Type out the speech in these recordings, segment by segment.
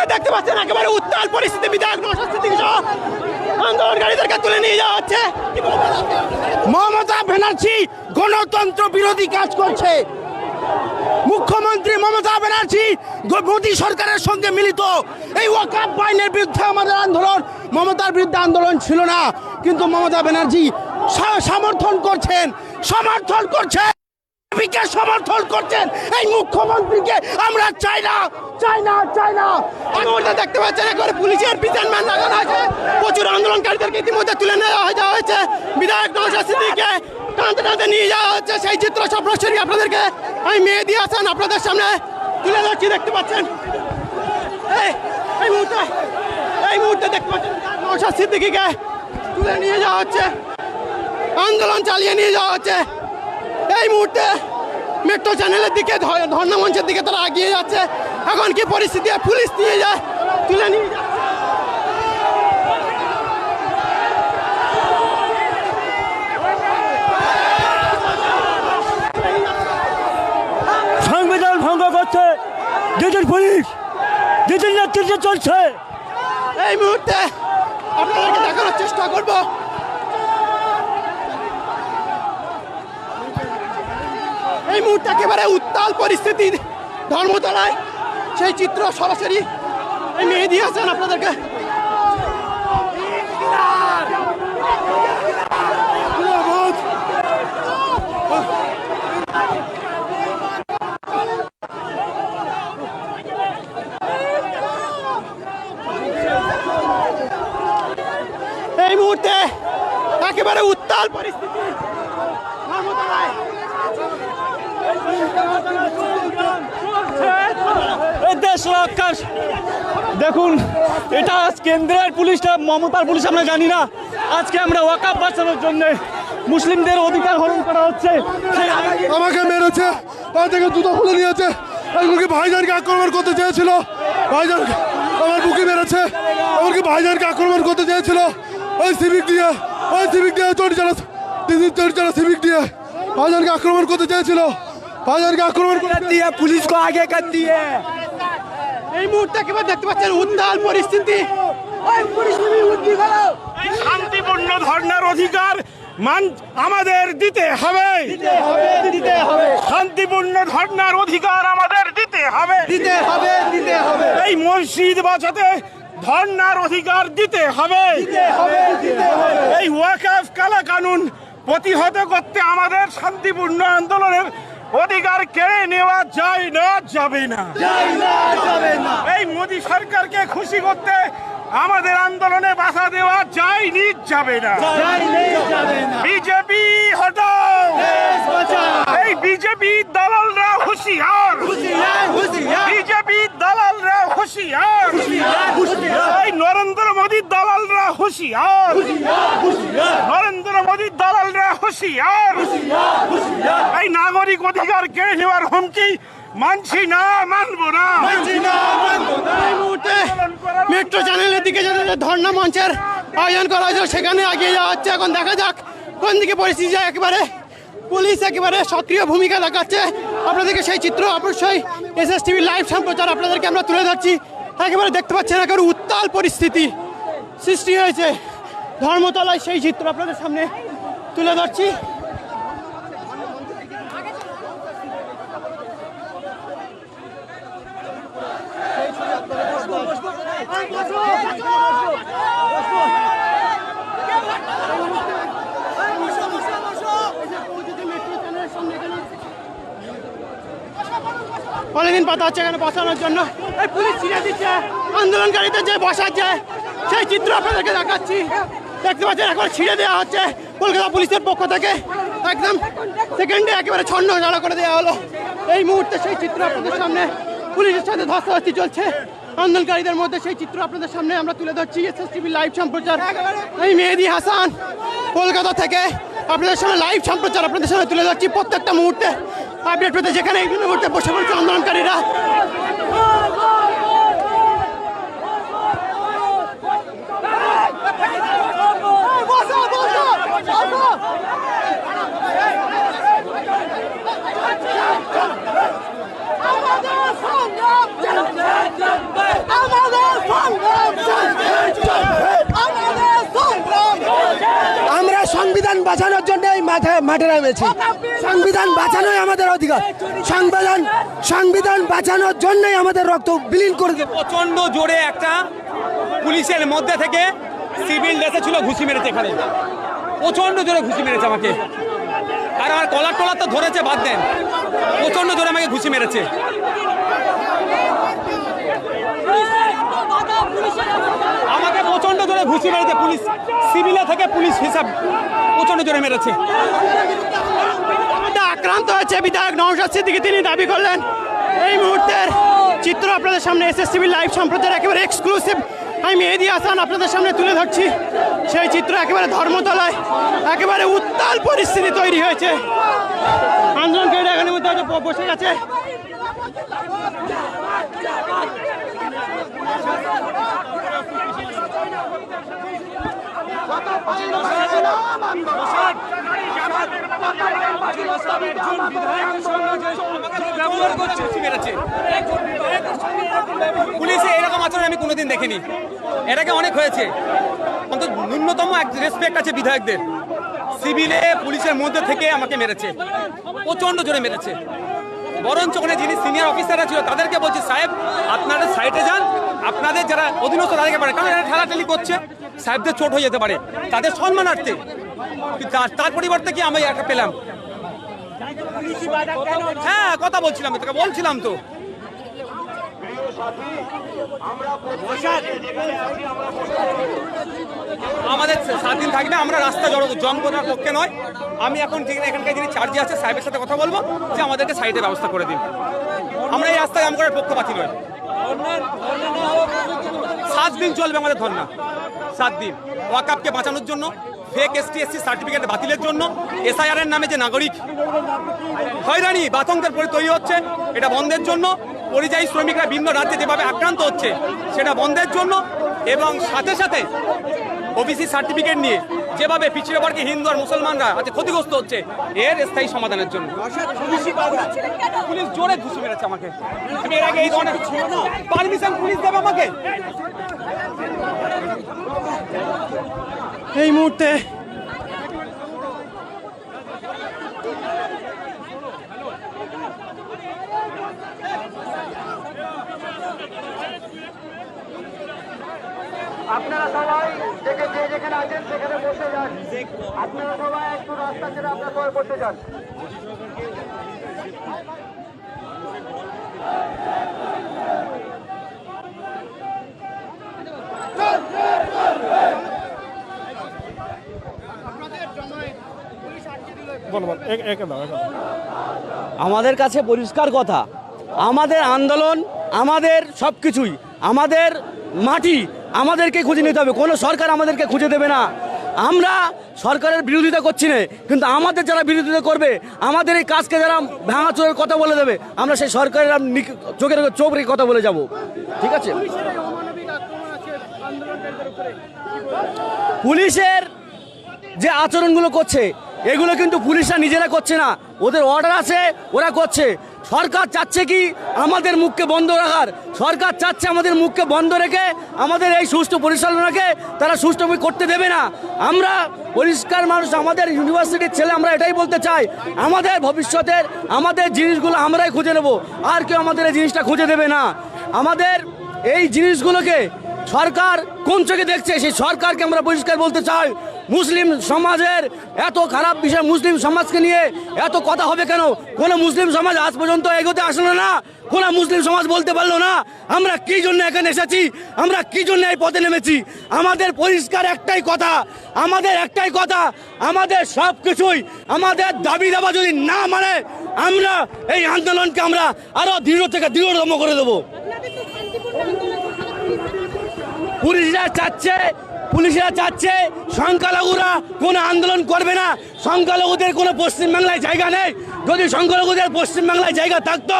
মুহূর্তে দেখতে পাচ্ছেন একেবারে উত্তাল পরিস্থিতি, বিধায়ক সহ আন্দোলনকারীদেরকে তুলে নিয়ে যাওয়া হচ্ছে? মমতা ব্যানার্জি গণতন্ত্র বিরোধী কাজ করছে। মুখ্যমন্ত্রী মমতা ব্যানার্জি মোদী সরকারের সঙ্গে মিলিত। এই ওয়াকাপ আইনের বিরুদ্ধে আমাদের আন্দোলন, মমতার বিরুদ্ধে আন্দোলন ছিল না, কিন্তু মমতা ব্যানার্জি সমর্থন করছেন সমর্থন করছেন। বিকে সমর্থন করছেন। এই মুখ্যমন্ত্রীকে আমরা চাই না চাই না চাই না। মুহূর্তে দেখতে পাচ্ছেন, একবারে পুলিশের বিধান ম্যান লাগানো হয়েছে প্রচুর আন্দোলনকারীদেরকে ইতিমধ্যে তুলে নেওয়া হয়ে যাওয়া হয়েছে। বিধায়ক নৌশাদ সিদ্দিকীকে টানতে টানতে নিয়ে যাওয়া হচ্ছে। সেই চিত্র সব সরাসরি আপনাদেরকে আমি মেয়ে দিয়ে আছেন আপনাদের সামনে তুলে ধরছি, দেখতে পাচ্ছেন? এই মুহূর্তে এই মুহূর্তে দেখতে পাচ্ছেন সিদ্দিকীকে তুলে নিয়ে যাওয়া হচ্ছে। আন্দোলন চালিয়ে নিয়ে যাওয়া হচ্ছে। এই মুহূর্তে মেট্রো চ্যানেলের দিকে ধর্ণা মঞ্চের দিকে তারা এগিয়ে যাচ্ছে। এখন কি পরিস্থিতি? পুলিশ নিয়ে যায় তুলে নিয়ে যাচ্ছে। সংবিধান ভঙ্গ করছে। দুজন পুলিশ নেতৃত্বে চলছে। এই মুহূর্তে আপনাদেরকে দেখানোর চেষ্টা করব। এই মুহূর্তে একেবারে উত্তাল পরিস্থিতি ধর্মতলায়। সেই চিত্র সরাসরি এই মেয়ে দিয়ে আপনাদেরকে। এই মুহূর্তে একেবারে উত্তাল পরিস্থিতি ধর্মতলায় এই দেখুন, এটা আজ কেন্দ্রের পুলিশটা মমতার পুলিশ আমরা জানি না। আজকে আমরা ওয়াকাপ বাঁচানোর জন্য মুসলিমদের অধিকার হরণ করা হচ্ছে। আমাকে মেরেছে পা থেকে জুতো খুলে নিয়েছে। এমনকি ভাইজানকে আক্রমণ করতে চেয়েছিল। ভাইজান আমার বুকে মেরেছে। এমনকি ভাইজানকে আক্রমণ করতে চেয়েছিল। ওই সিভিক দিয়ে, ওই সিভিক দিয়ে চটি চালা সিভিক দিয়ে ভাইজানকে আক্রমণ করতে চেয়েছিল। আক্রমণ করতে পুলিশ কো আগে কর দিয়ে এই মুহূর্তে দেখতে পাচ্ছেন উত্তাল পরিস্থিতি। এই শান্তিপূর্ণ ধর্ণার অধিকার মান আমাদের দিতে হবে। দিতে হবে শান্তিপূর্ণ ধর্ণার অধিকার আমাদের দিতে হবে। দিতে হবে দিতে হবে। এই মসজিদ বাঁচাতে ধর্ণার অধিকার দিতে হবে। এই ওয়াকাফ কালা কানুন প্রতিহত করতে আমাদের শান্তিপূর্ণ আন্দোলনের অধিকার কেড়ে নেওয়া যায় না যাবে না। এই মোদী সরকারকে খুশি করতে আমাদের আন্দোলনে বাধা দেওয়া যাই যায়নি যাবে না। বিজেপি হটাও। এই বিজেপি দালালরা হুঁশিয়ার। বিজেপি দালালরা হুঁশিয়ার। এই নরেন্দ্র মোদীর দালালরা হুঁশিয়ার। নরেন্দ্র মোদীর দালালরা হুঁশিয়ার। এই নাগরিক অধিকার কেড়ে নেওয়ার হুমকি মানছি না, মানবো না। মানছি না, মানবো না। এই মুহূর্তে মেট্রো চ্যানেলের দিকে যে যে ধর্ণা মঞ্চের আয়োজন করা হয়েছিল, সেখানে এগিয়ে যাওয়া হচ্ছে। এখন দেখা যাক কোন দিকে পরিস্থিতি যায়। একেবারে পুলিশ একেবারে সক্রিয় ভূমিকা দেখাচ্ছে। আপনাদেরকে সেই চিত্র অবশ্যই এস এস টিভি লাইভ সম্প্রচার আপনাদেরকে আমরা তুলে ধরছি। একেবারে দেখতে পাচ্ছেন, একেবারে উত্তাল পরিস্থিতি সৃষ্টি হয়েছে। ধর্মতলায় সেই চিত্র আপনাদের সামনে তুলে ধরছি। অনেকদিন পাতা হচ্ছে এখানে বসানোর জন্য। এই পুলিশ ছিঁড়ে দিচ্ছে। আন্দোলনকারীদের যে বসাচ্ছে সেই চিত্র আপনাদেরকে দেখাচ্ছি। দেখতে পাচ্ছেন, এখন ছিঁড়ে দেওয়া হচ্ছে কলকাতা পুলিশের পক্ষ থেকে। একদম সেকেন্ডে একেবারে ছন্ন ঝাড়া করে দেওয়া হলো। এই মুহূর্তে সেই চিত্র আপনাদের সামনে পুলিশের সাথে ধস্তাধস্তি চলছে। আন্দোলনকারীদের মধ্যে সেই চিত্র আপনাদের সামনে আমরা তুলে ধরছি। এস এস টিভি লাইভ সম্প্রচার। এই মেহেদি হাসান কলকাতা থেকে আপনাদের সামনে লাইভ সম্প্রচার আপনাদের সামনে তুলে ধরছি প্রত্যেকটা মুহূর্তে। আপডেট পেতে যেখানে এই মুহূর্তে বসে পড়ছে আন্দোলনকারীরা আমরা সংবিধান বাঁচানোর জন্য এই মাঠে মাঠে নামেছি। সংবিধান সংবিধান বাঁচানোর জন্যই আমাদের রক্ত বিলীন করে দেব। প্রচণ্ড জোরে একটা পুলিশের মধ্যে থেকে সিভিল ড্রেসে ছিল ঘুষি মেরেছে এখানে। প্রচণ্ড জোরে ঘুষি মেরেছে আমাকে। আর আমার কলার টলার তো ধরেছে, বাদ দেন। প্রচণ্ড জোরে আমাকে ঘুষি মেরেছে। আমাকে প্রচণ্ড জোরে ঘুষি মেরেছে পুলিশ। সিভিলে থেকে পুলিশ হিসাব প্রচণ্ড জোরে মেরেছে। আক্রান্ত হয়েছে। বিধায়ক নওশাদ সিদ্দিকী, তিনি দাবি করলেন, এই মুহূর্তের চিত্র আপনাদের সামনে এসএসটিভি লাইভ সম্প্রচার একেবারে এক্সক্লুসিভ আমি মেহেদি হাসান আপনাদের সামনে তুলে ধরছি। সেই চিত্র একেবারে ধর্মতলায়, একেবারে উত্তাল পরিস্থিতি তৈরি হয়েছে। আন্দোলনকারীরা এখানের মধ্যে হয়তো বসে গেছে। পুলিশে এরকম আচরণ আমি কোনোদিন দেখিনি। এটাকে অনেক হয়েছে। অন্তত ন্যূনতম এক রেসপেক্ট আছে বিধায়কদের। সিভিলে পুলিশের মধ্যে থেকে আমাকে মেরেছে। প্রচণ্ড জোরে মেরেছে। বরঞ্চ ওখানে যিনি সিনিয়র অফিসাররা ছিল, তাদেরকে বলছি, সাহেব আপনারা সাইডে যান। আপনাদের যারা অধীনস্থ, তাদেরকে পারে কারণ এরা ঠেলাঠেলি করছে। সাহেবদের চোট হয়ে যেতে পারে। তাদের সম্মানার্থে তার- পরিবর্তে কি আমি একটা পেলাম? হ্যাঁ কথা বলছিলাম, তোকে বলছিলাম তো। আমাদের সাত দিন থাকবে, আমরা রাস্তা জড়ো জম করার পক্ষে নয়। আমি এখন ঠিক এখানকার যিনি চার্জে আছে সাহেবের সাথে কথা বলব, যে আমাদেরকে সাইডে ব্যবস্থা করে দিন। আমরা এই রাস্তায় জাম করার পক্ষপাতি নয় সাত দিন চলবে আমাদের ধর্না সাত দিন। ওয়াকাপকে বাঁচানোর জন্য। ফেক এসটি এসসি সার্টিফিকেট বাতিলের জন্য এসআইআর এর নামে যে নাগরিক হয়রানি বাতঙ্কের পরে তৈরি হচ্ছে, এটা বন্ধের জন্য। পরিযায়ী শ্রমিকরা ভিন্ন রাজ্যে যেভাবে আক্রান্ত হচ্ছে, সেটা বন্ধের জন্য এবং সাথে সাথে ওবিসি সার্টিফিকেট নিয়ে যেভাবে পিছিয়ে বর্গে হিন্দু আর মুসলমানরা আজকে ক্ষতিগ্রস্ত হচ্ছে, এর স্থায়ী সমাধানের জন্য। পুলিশ জোরে মেরেছে আমাকে। আমি এর আগে এই ধরনের পারমিশন পুলিশ দেবে আমাকে। এই মুহূর্তে আপনারা সবাই থেকে যে যেখানে আছেন সেখানে বসে যান। আপনারা সবাই একটু রাস্তা ছেড়ে আপনার সবাই বসে যান। আমাদের কাছে পরিষ্কার কথা। আমাদের আন্দোলন, আমাদের সব কিছুই, আমাদের মাটি আমাদেরকে খুঁজে নিতে হবে। কোনো সরকার আমাদেরকে খুঁজে দেবে না। আমরা সরকারের বিরোধিতা করছি না, কিন্তু আমাদের যারা বিরোধিতা করবে, আমাদের এই কাজকে যারা ভাঙাচোরের কথা বলে দেবে, আমরা সেই সরকারের চোখের চোখ রেখে কথা বলে যাব। ঠিক আছে? পুলিশের যে আচরণগুলো করছে এগুলো কিন্তু পুলিশরা নিজেরা করছে না। ওদের অর্ডার আছে, ওরা করছে। সরকার চাচ্ছে কি আমাদের মুখকে বন্ধ রাখার? সরকার চাচ্ছে আমাদের মুখকে বন্ধ রেখে আমাদের এই সুষ্ঠু পরিচালনাকে তারা সুষ্ঠুভাবে করতে দেবে না। আমরা পরিষ্কার মানুষ, আমাদের ইউনিভার্সিটির ছেলে আমরা এটাই বলতে চাই, আমাদের ভবিষ্যতের, আমাদের জিনিসগুলো আমরাই খুঁজে নেব। আর কেউ আমাদের এই জিনিসটা খুঁজে দেবে না। আমাদের এই জিনিসগুলোকে সরকার কোন চোখে দেখছে? সেই সরকারকে আমরা পরিষ্কার বলতে চাই। মুসলিম সমাজের এত খারাপ বিষয় মুসলিম সমাজকে নিয়ে এত কথা হবে কেন? কোনো মুসলিম সমাজ আজ পর্যন্ত এগোতে আসলো না। কোনো মুসলিম সমাজ বলতে পারল না। আমরা কি জন্য এখানে এসেছি? আমরা কি জন্য এই পথে নেমেছি? আমাদের পরিষ্কার একটাই কথা। আমাদের একটাই কথা। আমাদের সব কিছুই আমাদের দাবি দাবা যদি না মানে আমরা এই আন্দোলনকে আমরা আরও দৃঢ় থেকে দৃঢ়তম করে দেবো। পুলিশরা চাচ্ছে পুলিশরা চাচ্ছে সংখ্যালঘুরা কোনো আন্দোলন করবে না। সংখ্যালঘুদের কোনো পশ্চিমবাংলায় জায়গা নেই। যদি সংখ্যালঘুদের পশ্চিমবাংলায় জায়গা থাকতো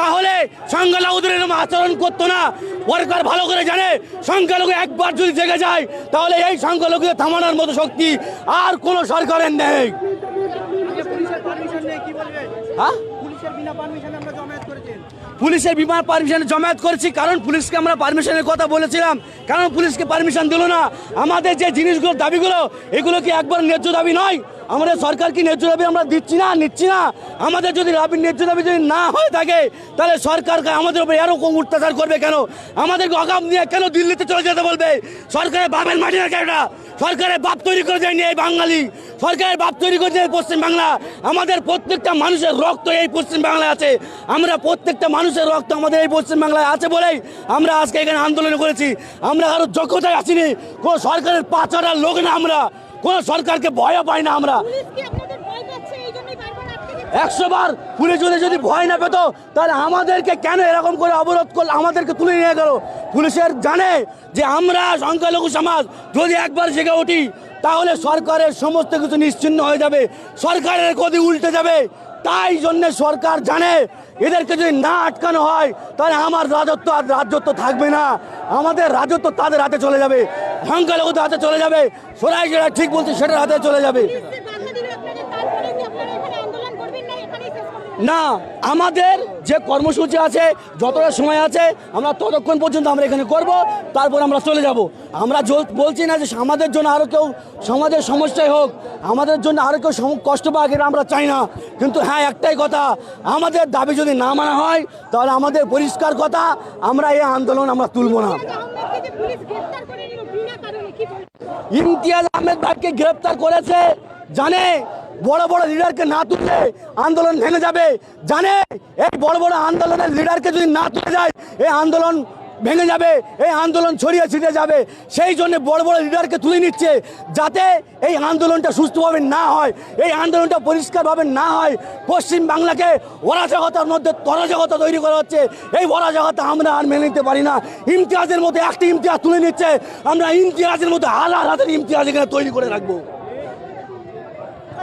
তাহলে সংখ্যালঘুদের এরকম আচরণ করতো না। সরকার ভালো করে জানে সংখ্যালঘু একবার যদি জেগে যায় তাহলে এই সংখ্যালঘুদের থামানোর মতো শক্তি আর কোনো সরকারের নেই। হ্যাঁ? পুলিশের বিমান পারমিশন জমায়েত করেছি, কারণ পুলিশকে আমরা পারমিশনের কথা বলেছিলাম। কারণ পুলিশকে পারমিশন দিল না। আমাদের যে জিনিসগুলো, দাবিগুলো, এগুলো কি একবার ন্যায্য দাবি নয়? আমাদের সরকার কি ন্যায্য দাবি আমরা দিচ্ছি না, নিচ্ছি না। আমাদের যদি দাবি ন্যায্য দাবি যদি না হয়ে থাকে, তাহলে সরকারকে আমাদের উপর এরকম অত্যাচার করবে কেন? আমাদেরকে অগাম নিয়ে কেন দিল্লিতে চলে যেতে বলবে? সরকারের বাপের মাটি না কেন সরকারের বাপ তৈরি করে দেয়নি এই বাঙালি। সরকারের বাপ তৈরি করেছে এই পশ্চিম বাংলা। আমাদের প্রত্যেকটা মানুষের রক্ত এই পশ্চিম বাংলায় আছে। আমরা প্রত্যেকটা মানুষের রক্ত আমাদের এই পশ্চিম বাংলায় আছে বলেই আমরা আজকে এখানে আন্দোলন করেছি। আমরা কারও যোগ্যতায় আসিনি। কোনো সরকারের পাচারার লোক না আমরা। কোনো সরকারকে ভয় পাই না আমরা। একশো বার পুলিশ যদি যদি ভয় না পেত তাহলে আমাদেরকে কেন এরকম করে অবরোধ করল আমাদেরকে তুলে নিয়ে গেল? পুলিশের জানে যে আমরা সংখ্যালঘু সমাজ যদি একবার জেগে উঠি তাহলে সরকারের সমস্ত কিছু নিশ্চিন্ন হয়ে যাবে। সরকারের গদি উল্টে যাবে। তাই জন্য সরকার জানে এদেরকে যদি না আটকানো হয় তাহলে আমার রাজত্ব আর রাজত্ব থাকবে না। আমাদের রাজত্ব তাদের হাতে চলে যাবে। সংখ্যালঘুদের হাতে চলে যাবে সরাই যেটা ঠিক বলছে সেটার হাতে চলে যাবে পুলিশ যে বাধা দিবে আপনাদের তারপরে কি আপনারা এখানে আন্দোলন করবেন না এখানেই শেষ করবেন না, আমাদের যে কর্মসূচি আছে, যতটা সময় আছে, আমরা ততক্ষণ পর্যন্ত আমরা এখানে করব, তারপর আমরা চলে যাব। আমরা বলছি না যে আমাদের জন্য আরও কেউ সমাজের সমস্যাই হোক, আমাদের জন্য আরও কেউ কষ্ট পাক এটা আমরা চাই না। কিন্তু হ্যাঁ একটাই কথা, আমাদের দাবি যদি না মানা হয়, তাহলে আমাদের পরিষ্কার কথা, আমরা এই আন্দোলন আমরা তুলব না। ইমতিয়াজ আহমেদ ভাইকে গ্রেপ্তার করেছে, জানে? বড় বড় লিডারকে না তুললে আন্দোলন ভেঙে যাবে। জানে? এই বড় বড় আন্দোলনের লিডারকে যদি না তুলে যায়, এই আন্দোলন ভেঙে যাবে, এই আন্দোলন ছড়িয়ে ছিটিয়ে যাবে। সেই জন্য বড় বড় লিডারকে তুলে নিচ্ছে যাতে এই আন্দোলনটা সুস্থভাবে না হয়, এই আন্দোলনটা পরিষ্কারভাবে না হয়। পশ্চিম বাংলাকে অরাজকতার মধ্যে তরাজকতা তৈরি করা হচ্ছে। এই অরাজকতা আমরা আর মেনে নিতে পারি না। ইমতিয়াজের মধ্যে একটি ইমতিয়াজ তুলে নিচ্ছে। আমরা ইমতিয়াজের মধ্যে হাজার হাজার ইমতিয়াজ এখানে তৈরি করে রাখব।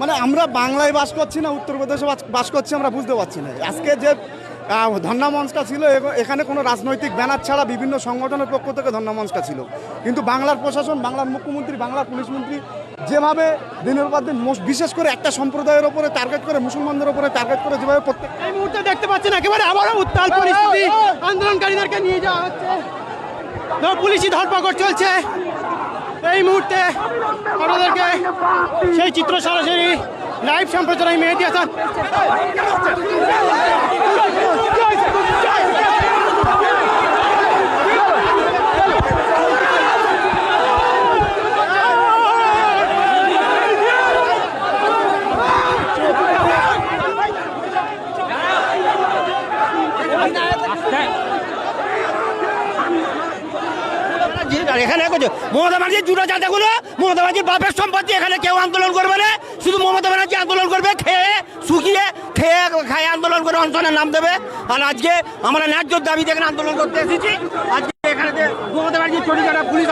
মানে আমরা বাংলায় বাস করছি না উত্তরপ্রদেশে বাস- বাস করছি আমরা বুঝতে পারছি না। আজকে যে আহ, ধর্ণা মঞ্চটা ছিল এখানে কোনো রাজনৈতিক ব্যানার ছাড়া বিভিন্ন সংগঠনের পক্ষ থেকে ধর্ণা মঞ্চটা ছিল। কিন্তু বাংলার প্রশাসন বাংলার মুখ্যমন্ত্রী বাংলার পুলিশ মন্ত্রী যেভাবে দিনের পর দিন বিশেষ করে একটা সম্প্রদায়ের ওপরে টার্গেট করে মুসলমানদের ওপরে টার্গেট করে যেভাবে প্রত্যেক এই মুহূর্তে দেখতে পাচ্ছেন একেবারে আবারও উত্তাল পরিস্থিতি। আন্দোলনকারীদেরকে নিয়ে যাওয়া হচ্ছে। ধর পুলিশি ধরপাকড় চলছে। এই মুহূর্তে আপনাদেরকে সেই চিত্র সরাসরি লাইভ সম্প্রচার আমি মেহেদি হাসান এখানে মমতা ব্যানার্জির জুটো জাতাগুলো মমতা ব্যানার্জির বাপের সম্পত্তি এখানে কেউ আন্দোলন করবে না। শুধু মমতা ব্যানার্জি আন্দোলন করবে, খেয়ে, শুকিয়ে, খেয়ে, খায় আন্দোলন করে অঞ্চলের নাম দেবে। আর আজকে আমরা ন্যায্য দাবিতে এখানে আন্দোলন করতে এসেছি। আজকে এখানে মমতা ব্যানার্জির চটি পুলিশ